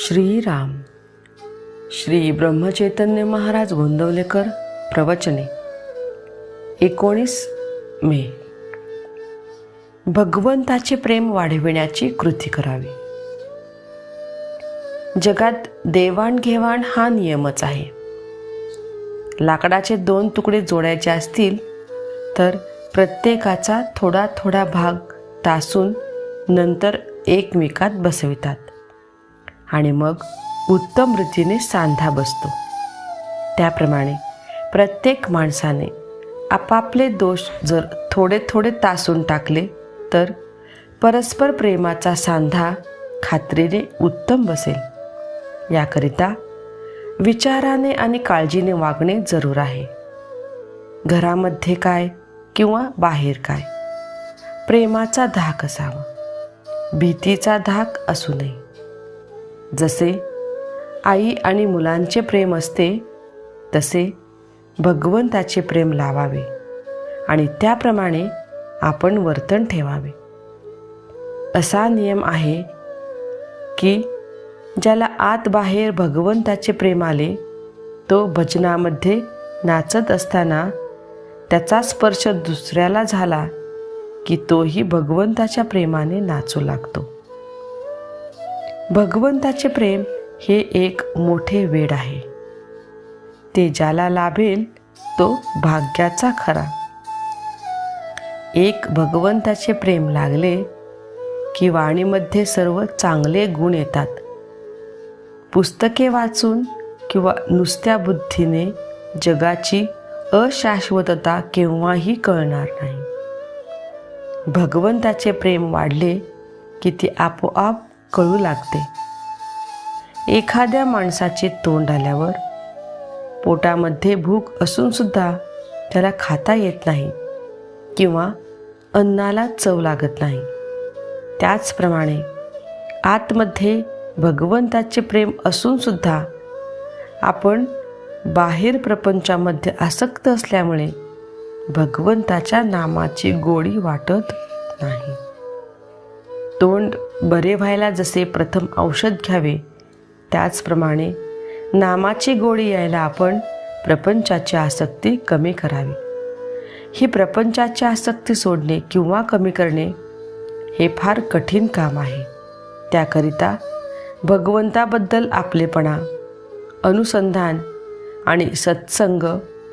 श्रीराम. श्री ब्रह्मचैतन्य महाराज गोंदवलेकर प्रवचने. एकोणीस मे. भगवंताचे प्रेम वाढविण्याची कृती करावी. जगात देवाणघेवाण हा नियमच आहे. लाकडाचे दोन तुकडे जोडायचे असतील तर प्रत्येकाचा थोडा थोडा भाग तासून नंतर एकमेकात बसवितात. आणि मग उत्तम रीतीने सांधा बसतो. त्याप्रमाणे प्रत्येक माणसाने आपापले दोष जर थोडे थोडे तासून टाकले तर परस्पर प्रेमाचा सांधा खात्रीने उत्तम बसेल. याकरिता विचाराने आणि काळजीने वागणे जरूर आहे. घरामध्ये काय किंवा बाहेर काय? प्रेमाचा धाक असावा. भीतीचा धाक असू नये. जसे आई आणि मुलांचे प्रेम असते तसे भगवंताचे प्रेम लावावे आणि त्याप्रमाणे आपण वर्तन ठेवावे. असा नियम आहे की ज्याला आत बाहेर भगवंताचे प्रेम आले तो भजनामध्ये नाचत असताना त्याचा स्पर्श दुसऱ्याला झाला की तोही भगवंताच्या प्रेमाने नाचू लागतो. भगवंताचे प्रेम हे एक मोठे वेड आहे. ते ज्याला लाभेल तो भाग्याचा खरा. एक भगवंताचे प्रेम लागले की वाणीमध्ये सर्व चांगले गुण येतात. पुस्तके वाचून किंवा नुसत्या बुद्धीने जगाची अशाश्वतता केव्हाही कळणार नाही. भगवंताचे प्रेम वाढले की ते आपोआप कळू लागते. एखाद्या माणसाचे तोंड आल्यावर पोटामध्ये भूक असूनसुद्धा त्याला खाता येत नाही किंवा अन्नाला चव लागत नाही. त्याचप्रमाणे आतमध्ये भगवंताचे प्रेम असूनसुद्धा आपण बाहेर प्रपंचामध्ये आसक्त असल्यामुळे भगवंताच्या नामाची गोडी वाटत नाही. तोंड बरे व्हायला जसे प्रथम औषध घ्यावे त्याचप्रमाणे नामाची गोडी यायला आपण प्रपंचाची आसक्ती कमी करावी. ही प्रपंचाची आसक्ती सोडणे किंवा कमी करणे हे फार कठीण काम आहे. त्याकरिता भगवंताबद्दल आपलेपणा अनुसंधान आणि सत्संग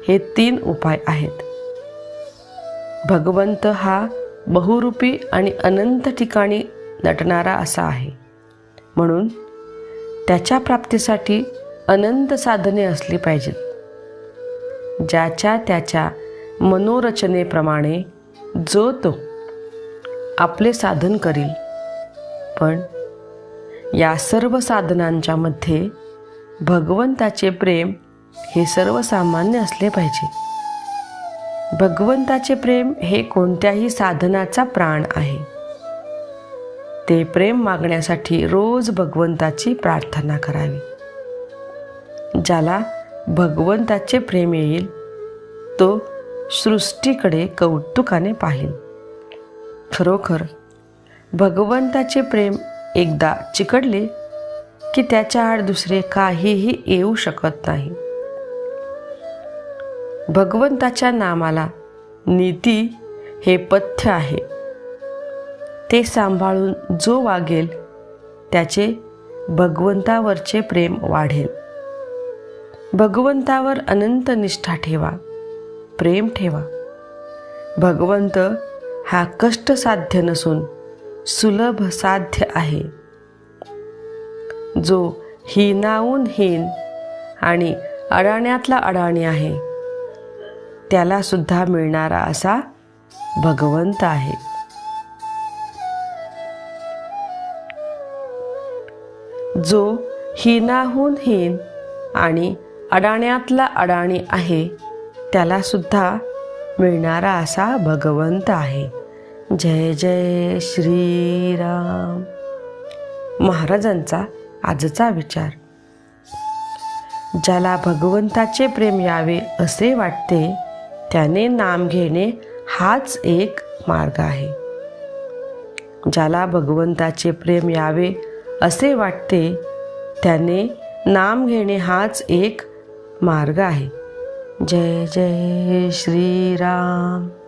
हे तीन उपाय आहेत. भगवंत हा बहुरूपी आणि अनंत ठिकाणी नटणारा असा आहे. म्हणून त्याच्या प्राप्तीसाठी अनंत साधने असली पाहिजेत. ज्याच्या त्याच्या मनोरचनेप्रमाणे जो तो आपले साधन करील. पण या सर्व साधनांच्या मध्ये भगवंताचे प्रेम हे सर्वसामान्य असले पाहिजे. भगवंताचे प्रेम हे कोणत्याही साधनाचा प्राण आहे. ते प्रेम मागण्यासाठी रोज भगवंताची प्रार्थना करावी. ज्याला भगवंताचे प्रेम येईल तो सृष्टीकडे कौतुकाने पाहिल. खरोखर भगवंताचे प्रेम एकदा चिकडले की त्याच्या आड दुसरे काहीही येऊ शकत नाही. भगवंताच्या नामाला नीती हे पथ्य आहे. ते सांभाळून जो वागेल त्याचे भगवंतावरचे प्रेम वाढेल. भगवंतावर अनंत निष्ठा ठेवा प्रेम ठेवा. भगवंत हा कष्ट साध्य नसून सुलभ साध्य आहे. जो हीनाहून हीन आणि अडाण्यातला अडाणी आहे त्याला सुद्धा मिळणारा असा भगवंत आहे. जो हीनाहून हीन आणि अडाण्यातला अडाणी आहे त्याला सुद्धा मिळणारा असा भगवंत आहे. जय जय श्रीराम. महाराजांचा आजचा विचार. ज्याला भगवंताचे प्रेम यावे असे वाटते त्याने नाम घेणे हाच एक मार्ग आहे. ज्याला भगवंताचे प्रेम यावे असे वाटते त्याने नाम घेणे हाच एक मार्ग आहे. जय जय श्रीराम.